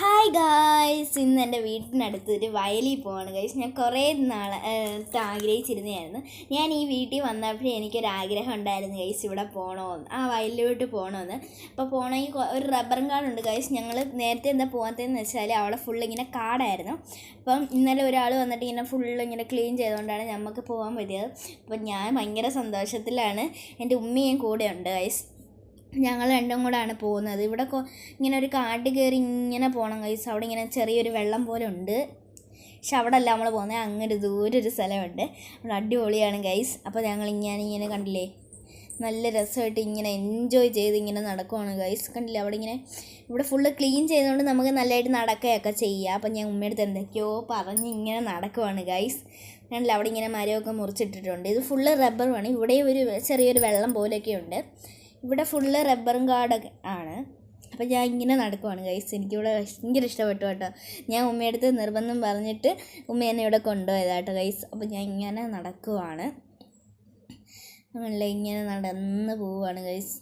Hi guys ഇന്ന് എന്റെ വീട്ടിനടുത്ത് ഒരു വയലിൽ പോവാണ്. ഗൈസ് ഞാൻ കുറേ നാൾ ആഗ്രഹിച്ചിരുന്നതായിരുന്നു. ഞാൻ ഈ വീട്ടിൽ വന്നപ്പോഴേ എനിക്കൊരാഗ്രഹം ഉണ്ടായിരുന്നു ഗൈസ് ഇവിടെ പോകണമെന്ന് ആ വയലിലോട്ട് പോകണമെന്ന് അപ്പോൾ പോകണമെങ്കിൽ ഒരു റബ്ബറും കാടുണ്ട് ഗൈസ് ഞങ്ങൾ നേരത്തെ എന്താ പോകാത്തതെന്ന് വെച്ചാൽ അവിടെ ഫുൾ ഇങ്ങനെ കാടായിരുന്നു. അപ്പം ഇന്നലെ ഒരാൾ വന്നിട്ട് ഇങ്ങനെ ഫുൾ ഇങ്ങനെ ക്ലീൻ ചെയ്തുകൊണ്ടാണ് നമുക്ക് പോകാൻ പറ്റിയത്. അപ്പം ഞാൻ ഭയങ്കര സന്തോഷത്തിലാണ്. എന്റെ ഉമ്മയും കൂടെ ഉണ്ട് ഗൈസ് ഞങ്ങൾ രണ്ടും കൂടാണ് പോകുന്നത്. ഇവിടെ ഇങ്ങനെ ഒരു കാട് കയറി ഇങ്ങനെ പോകണം കൈസ് അവിടെ ഇങ്ങനെ ചെറിയൊരു വെള്ളം പോലെ ഉണ്ട്. പക്ഷെ അവിടെ അല്ല നമ്മൾ പോകുന്നത്. അങ്ങനെ ദൂരെ ഒരു സ്ഥലമുണ്ട്. അവിടെ അടിപൊളിയാണ് ഗൈസ് അപ്പോൾ ഞങ്ങൾ ഇങ്ങനെ ഇങ്ങനെ കണ്ടില്ലേ? നല്ല രസമായിട്ട് ഇങ്ങനെ എൻജോയ് ചെയ്ത് ഇങ്ങനെ നടക്കുവാണ് ഗൈസ് കണ്ടില്ലേ? അവിടെ ഇങ്ങനെ ഇവിടെ ഫുള്ള് ക്ലീൻ ചെയ്തുകൊണ്ട് നമുക്ക് നല്ലതായിട്ട് നടക്കുകയൊക്കെ ചെയ്യാം. അപ്പം ഞാൻ ഉമ്മയടുത്ത് എന്തൊക്കെയോ പറഞ്ഞ് ഇങ്ങനെ നടക്കുവാണ് ഗൈസ് കണ്ടില്ല? അവിടെ ഇങ്ങനെ മരമൊക്കെ മുറിച്ചിട്ടിട്ടുണ്ട്. ഇത് ഫുള്ള് റബ്ബറുമാണ് ഇവിടെ ഒരു ചെറിയൊരു വെള്ളം പോലെയൊക്കെ ഉണ്ട്. ഇവിടെ ഫുള്ള് റബ്ബറും കാടൊക്കെ ആണ്. അപ്പോൾ ഞാൻ ഇങ്ങനെ നടക്കുവാണ് ഗൈസ് എനിക്കിവിടെ ഭയങ്കര ഇഷ്ടപ്പെട്ടു കേട്ടോ. ഞാൻ ഉമ്മയുടെ അടുത്ത് നിർബന്ധം പറഞ്ഞിട്ട് ഉമ്മ എന്നെ ഇവിടെ കൊണ്ടുപോയതാട്ടോ ഗൈസ് അപ്പോൾ ഞാൻ ഇങ്ങനെ നടക്കുവാണ്. കണ്ടില്ലേ ഇങ്ങനെ നടന്ന് പോവുകയാണ് ഗൈസ്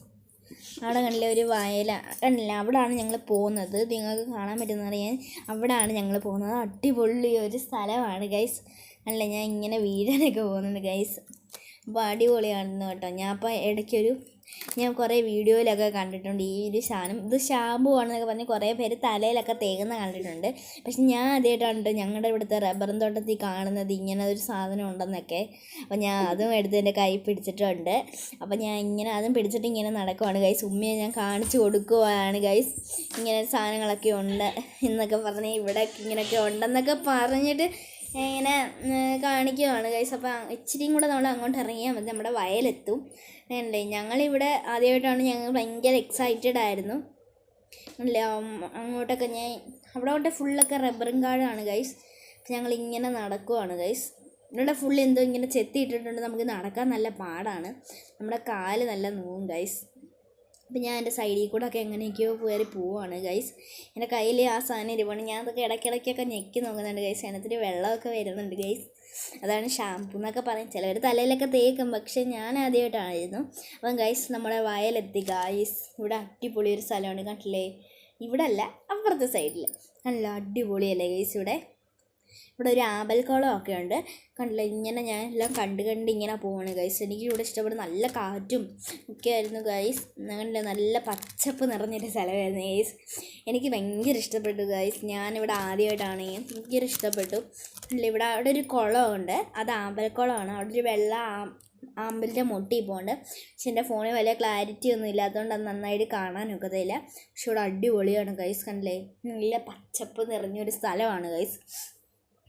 അവിടെ കണ്ടില്ല ഒരു വയല കണ്ടില്ല അവിടെയാണ് ഞങ്ങൾ പോകുന്നത്. നിങ്ങൾക്ക് കാണാൻ പറ്റുന്ന അറിയാൻ അവിടെയാണ് ഞങ്ങൾ പോകുന്നത്. അടിപൊളി ഒരു സ്ഥലമാണ് ഗൈസ് അല്ല ഞാൻ ഇങ്ങനെ വീഴാനൊക്കെ പോകുന്നുണ്ട് ഗൈസ് അപ്പോൾ അടിപൊളിയാണെന്ന് കേട്ടോ. ഞാൻ അപ്പോൾ ഇടയ്ക്കൊരു ഞാൻ കുറേ വീഡിയോയിലൊക്കെ കണ്ടിട്ടുണ്ട്. ഈ ഒരു സാധനം. ഇത് ഷാമ്പു ആണെന്നൊക്കെ പറഞ്ഞ് കുറേ പേര് തലയിലൊക്കെ തേങ്ങുന്ന കണ്ടിട്ടുണ്ട്. പക്ഷെ ഞാൻ ആദ്യമായിട്ടാണ് ഞങ്ങളുടെ ഇവിടുത്തെ റബ്ബറും തോട്ടത്തിൽ കാണുന്നത് ഇങ്ങനെ ഒരു സാധനം ഉണ്ടെന്നൊക്കെ. അപ്പോൾ ഞാൻ അതും എടുത്ത് എന്റെ കൈ പിടിച്ചിട്ടുണ്ട്. അപ്പോൾ ഞാൻ ഇങ്ങനെ അതും പിടിച്ചിട്ട് ഇങ്ങനെ നടക്കുവാണ് ഗൈസ് ഉമ്മയെ ഞാൻ കാണിച്ചു കൊടുക്കുവാണ് ഗൈസ് ഇങ്ങനെ സാധനങ്ങളൊക്കെ ഉണ്ട് എന്നൊക്കെ പറഞ്ഞ് ഇവിടെ ഇങ്ങനെയൊക്കെ ഉണ്ടെന്നൊക്കെ പറഞ്ഞിട്ട് ഇങ്ങനെ കാണിക്കുകയാണ് ഗൈസ് അപ്പോൾ ഇച്ചിരിയും കൂടെ നമ്മൾ അങ്ങോട്ട് ഇറങ്ങിയാൽ മതി. നമ്മുടെ വയലെത്തും. അല്ലേ ഞങ്ങളിവിടെ ആദ്യമായിട്ടാണ് ഞങ്ങൾ ഭയങ്കര എക്സൈറ്റഡ് ആയിരുന്നു. അല്ല? അങ്ങോട്ടൊക്കെ ഞാൻ അവിടെ അവിടെ ഫുള്ളൊക്കെ റബ്ബറും കാടാണ് ഗൈസ് ഞങ്ങൾ ഇങ്ങനെ നടക്കുവാണ് ഗൈസ് ഇവിടെ ഫുൾ എന്തോ ഇങ്ങനെ ചെത്തിയിട്ടിട്ടുണ്ട് നമുക്ക് നടക്കാൻ നല്ല പാടാണ്. നമ്മുടെ കാൽ നല്ല നോവും ഗൈസ് അപ്പം ഞാൻ എന്റെ സൈഡിൽ കൂടെ ഒക്കെ എങ്ങനെയൊക്കെയോ കയറി പോവാണ് ഗൈസ് എന്റെ കയ്യിൽ ആ സാധനം ഇരിപ്പാണ് ഞാൻ അതൊക്കെ ഇടയ്ക്കിടയ്ക്കൊക്കെ ഞെക്കി നോക്കുന്നുണ്ട് ഗൈസ് അതിനകത്തൊരു വെള്ളമൊക്കെ വരുന്നുണ്ട് ഗൈസ് അതാണ് ഷാംപൂ എന്നൊക്കെ പറയും. ചിലവർ തലയിലൊക്കെ തേക്കും പക്ഷേ ഞാൻ ആദ്യമായിട്ടായിരുന്നു. അപ്പം ഗൈസ് നമ്മുടെ വയലെത്തി ഗൈസ് ഇവിടെ അടിപൊളി ഒരു സ്ഥലമാണ് കണ്ടില്ലേ? ഇവിടെ അല്ല അപ്പുറത്തെ സൈഡിൽ നല്ല അടിപൊളിയല്ലേ ഗൈസ് ഇവിടെ? ഇവിടെ ഒരു ആമ്പൽ ആമ്പൽക്കുളം ഒക്കെ ഉണ്ട്. കണ്ടില്ല ഇങ്ങനെ ഞാൻ എല്ലാം കണ്ട് കണ്ട് ഇങ്ങനെ പോവാണ് ഗൈസ് എനിക്ക് ഇവിടെ ഇഷ്ടപ്പെടുന്ന നല്ല കാറ്റും ഒക്കെ ആയിരുന്നു ഗൈസ് കണ്ടില്ല നല്ല പച്ചപ്പ് നിറഞ്ഞൊരു സ്ഥലമായിരുന്നു ഗൈസ് എനിക്ക് ഭയങ്കര ഇഷ്ടപ്പെട്ടു ഗൈസ് ഞാനിവിടെ ആദ്യമായിട്ടാണ് ഭയങ്കര ഇഷ്ടപ്പെട്ടു. ഇവിടെ അവിടെ ഒരു കുളമുണ്ട്. അത് ആമ്പൽ ആമ്പൽക്കുളമാണ്. അവിടെ ഒരു വെള്ള ആമ്പലിന്റെ മുട്ടി പോകുന്നുണ്ട് പക്ഷെ എന്റെ ഫോണിൽ വലിയ ക്ലാരിറ്റി ഒന്നും ഇല്ലാത്തതുകൊണ്ട് അത് നന്നായിട്ട് കാണാനൊക്കത്തില്ല പക്ഷെ ഇവിടെ അടിപൊളിയാണ് ഗൈസ് കണ്ടില്ലേ നല്ല പച്ചപ്പ് നിറഞ്ഞൊരു സ്ഥലമാണ് ഗൈസ്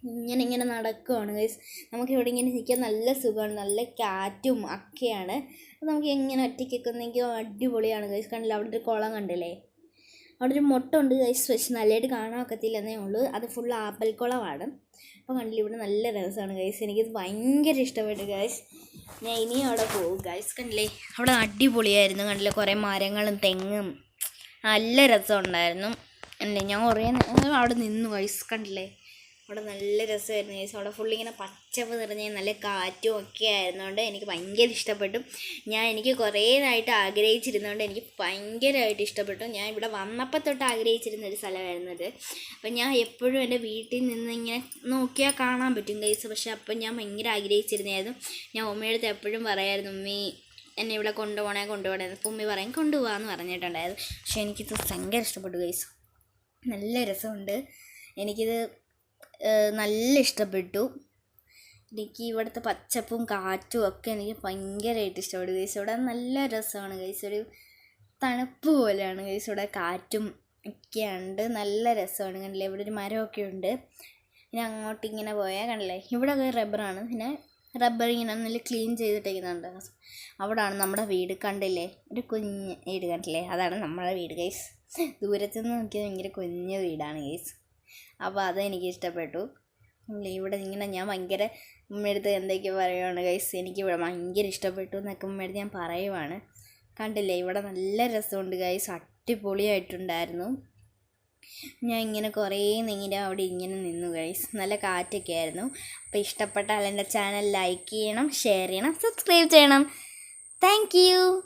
ഇങ്ങനെ ഇങ്ങനെ നടക്കുവാണ് ഗൈസ് നമുക്ക് ഇവിടെ ഇങ്ങനെ ഇരിക്കാൻ നല്ല സുഖമാണ്. നല്ല കാറ്റും ഒക്കെയാണ്. നമുക്ക് എങ്ങനെ ഒറ്റയ്ക്കൊക്കെ ഒന്നെങ്കിൽ അടിപൊളിയാണ് ഗൈസ് കണ്ടില്ല? അവിടെ ഒരു കുളം കണ്ടില്ലേ? അവിടെ ഒരു മുട്ട ഉണ്ട് ഗൈസ് പക്ഷെ നല്ലതായിട്ട് കാണാൻ ഒക്കത്തില്ലെന്നേ ഉള്ളൂ. അത് ഫുൾ ആപ്പൽ കുളമാണ്. അപ്പോൾ കണ്ടില്ല? ഇവിടെ നല്ല രസമാണ് ഗൈസ് എനിക്കിത് ഭയങ്കര ഇഷ്ടപ്പെട്ടു ഗൈസ് ഞാൻ ഇനിയും അവിടെ പോകും ഗൈസ് കണ്ടില്ലേ? അവിടെ അടിപൊളിയായിരുന്നു കണ്ടില്ലേ? കുറേ മരങ്ങളും തെങ്ങും. നല്ല രസമുണ്ടായിരുന്നു. അല്ലേ ഞാൻ കുറേ അവിടെ നിന്നു ഗൈസ് കണ്ടില്ലേ? അവിടെ നല്ല രസമായിരുന്നു ചേച്ചി അവിടെ ഫുള്ള് ഇങ്ങനെ പച്ചപ്പ് നിറഞ്ഞ നല്ല കാറ്റും ഒക്കെ ആയിരുന്നുകൊണ്ട് എനിക്ക് ഭയങ്കര ഇഷ്ടപ്പെട്ടു. ഞാൻ എനിക്ക് കുറേ നായിട്ട് ആഗ്രഹിച്ചിരുന്നതുകൊണ്ട് എനിക്ക് ഭയങ്കരമായിട്ട് ഇഷ്ടപ്പെട്ടു. ഞാൻ ഇവിടെ വന്നപ്പോൾ തൊട്ട് ആഗ്രഹിച്ചിരുന്ന ഒരു സ്ഥലമായിരുന്നു ഇത് അപ്പം ഞാൻ എപ്പോഴും എന്റെ വീട്ടിൽ നിന്ന് ഇങ്ങനെ നോക്കിയാൽ കാണാൻ പറ്റും ഗൈസ് പക്ഷേ അപ്പം ഞാൻ ഭയങ്കര ആഗ്രഹിച്ചിരുന്നായിരുന്നു ഞാൻ ഉമ്മയടുത്ത് എപ്പോഴും പറയായിരുന്നു ഉമ്മീ എന്നെ ഇവിടെ കൊണ്ടുപോകണേ കൊണ്ടുപോകണേ അപ്പോൾ ഉമ്മി പറയും കൊണ്ടുപോകാമെന്ന് പറഞ്ഞിട്ടുണ്ടായിരുന്നു. പക്ഷേ എനിക്കിത് ഭയങ്കര ഇഷ്ടപ്പെട്ടു ഗൈസ് നല്ല രസമുണ്ട്. എനിക്കിത് നല്ല ഇഷ്ടപ്പെട്ടു. എനിക്ക് ഇവിടുത്തെ പച്ചപ്പും കാറ്റും ഒക്കെ എനിക്ക് ഭയങ്കരമായിട്ട് ഇഷ്ടപ്പെട്ടു ഗൈസ് ഇവിടെ നല്ല രസമാണ് ഗൈസ് ഒരു തണുപ്പ് പോലെയാണ് ഗൈസ് ഇവിടെ കാറ്റും ഒക്കെ ഉണ്ട്. നല്ല രസമാണ് കണ്ടില്ലേ? ഇവിടെ ഒരു മരമൊക്കെ ഉണ്ട്. പിന്നെ അങ്ങോട്ട് ഇങ്ങനെ പോയാൽ കണ്ടില്ലേ? ഇവിടെ റബ്ബറാണ് പിന്നെ റബ്ബർ ഇങ്ങനെ നല്ല ക്ലീൻ ചെയ്തിട്ടേക്കുന്നുണ്ട്. അവിടാണ് നമ്മുടെ വീട്. കണ്ടില്ലേ? ഒരു കുഞ്ഞ് വീട് കണ്ടില്ലേ? അതാണ് നമ്മുടെ വീട് ഗൈസ് ദൂരത്തുനിന്ന് നോക്കിയാൽ ഭയങ്കര കുഞ്ഞു വീടാണ് ഗൈസ് അപ്പോൾ അതെനിക്ക് ഇഷ്ടപ്പെട്ടു ഇവിടെ ഇങ്ങനെ ഞാൻ ഭയങ്കര ഉമ്മയടുത്ത് എന്തൊക്കെയോ പറയുവാണ് ഗൈസ് എനിക്ക് ഇവിടെ ഭയങ്കര ഇഷ്ടപ്പെട്ടു എന്നൊക്കെ ഉമ്മയടുത്ത് ഞാൻ പറയുവാണ്. കണ്ടില്ലേ ഇവിടെ നല്ല രസമുണ്ട് ഗൈസ് അടിപൊളിയായിട്ടുണ്ടായിരുന്നു. ഞാൻ ഇങ്ങനെ കുറേ നേരം അവിടെ ഇങ്ങനെ നിന്നു ഗൈസ് നല്ല കാറ്റൊക്കെ ആയിരുന്നു. അപ്പോൾ ഇഷ്ടപ്പെട്ടാൽ എന്റെ ചാനൽ ലൈക്ക് ചെയ്യണം ഷെയർ ചെയ്യണം സബ്സ്ക്രൈബ് ചെയ്യണം. താങ്ക്